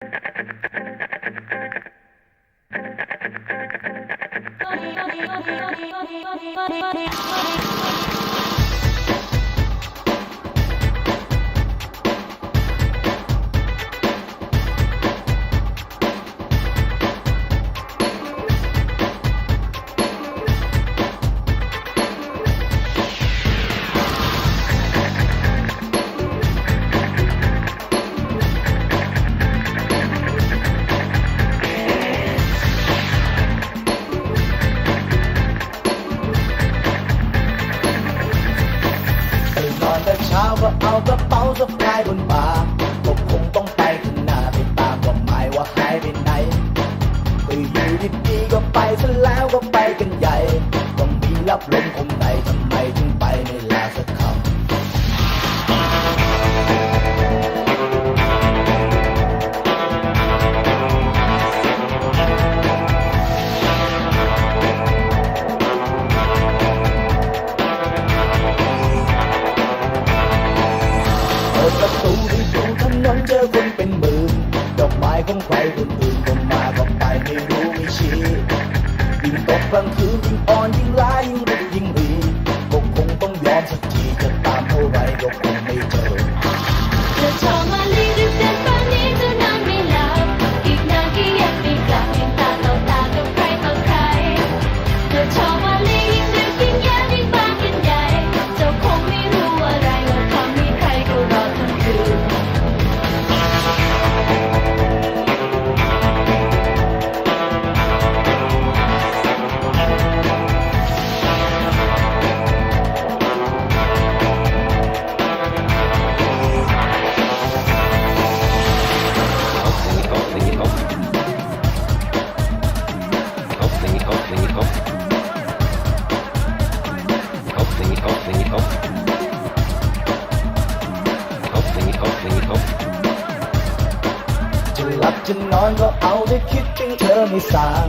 Thank you. เช้าก็เอากระเป๋าสะพายบนบ่าก็คงต้องไปข้างหนาไปตามควาหมายว่าหายไปไหนก็อยู่ดีๆก็ไปซะแล้วก็ไปกันใหญ่ ต้องมีรับลมคงไหนทำไมถึงไปในลาสักคำ ของใครคนอื่นก็มาก็ไปไม่รู้ไม่ชี้ยิ่งตกกลางคืนยิ่งอ่อนยิ่งลายยิ่งรุกยิ่งรีก็คงต้องยอมสักทีจะตามเท่าไรก็คง จะนอนก็เอาได้คิดถึงเธอไม่สาง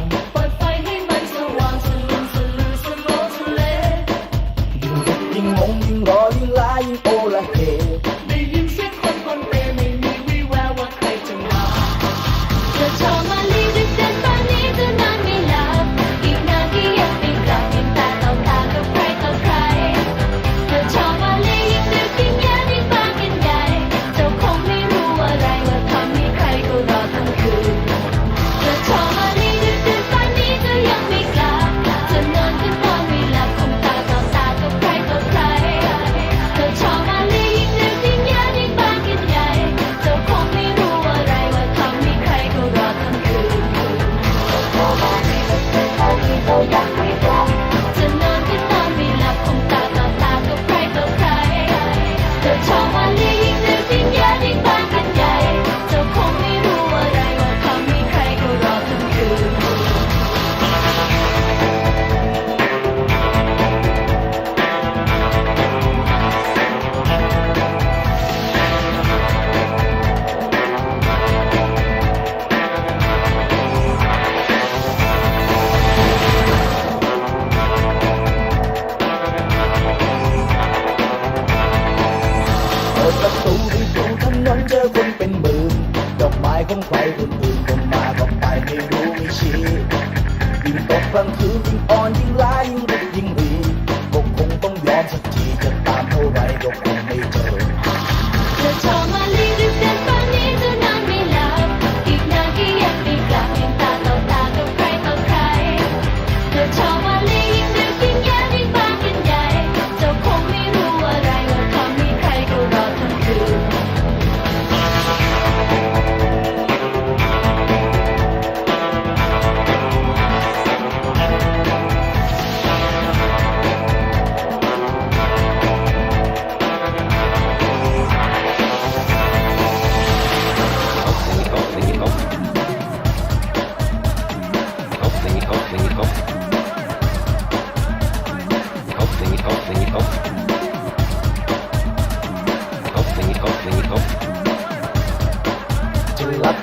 ายของใครคนอื่นก็มาก็ไปไม่รู้ไม่ชี้ยิ่งตกกลางคืนยิ่งอ่อนยิ่งลาย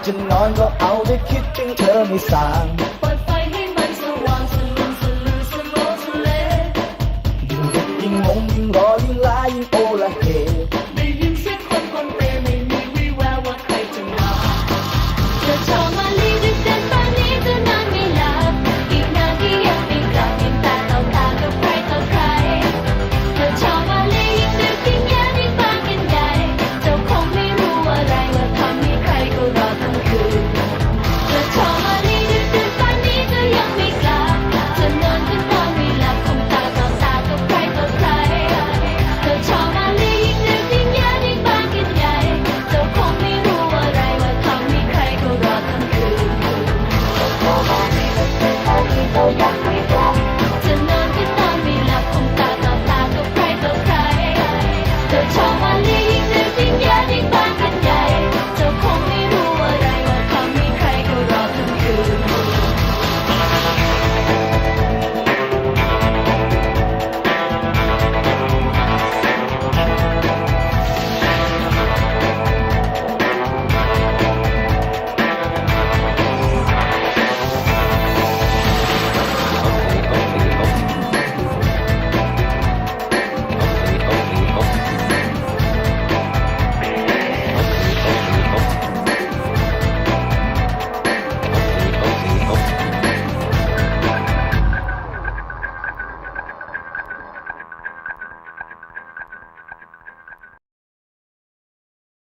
i'ma hold the key nanga aude kitting ermisang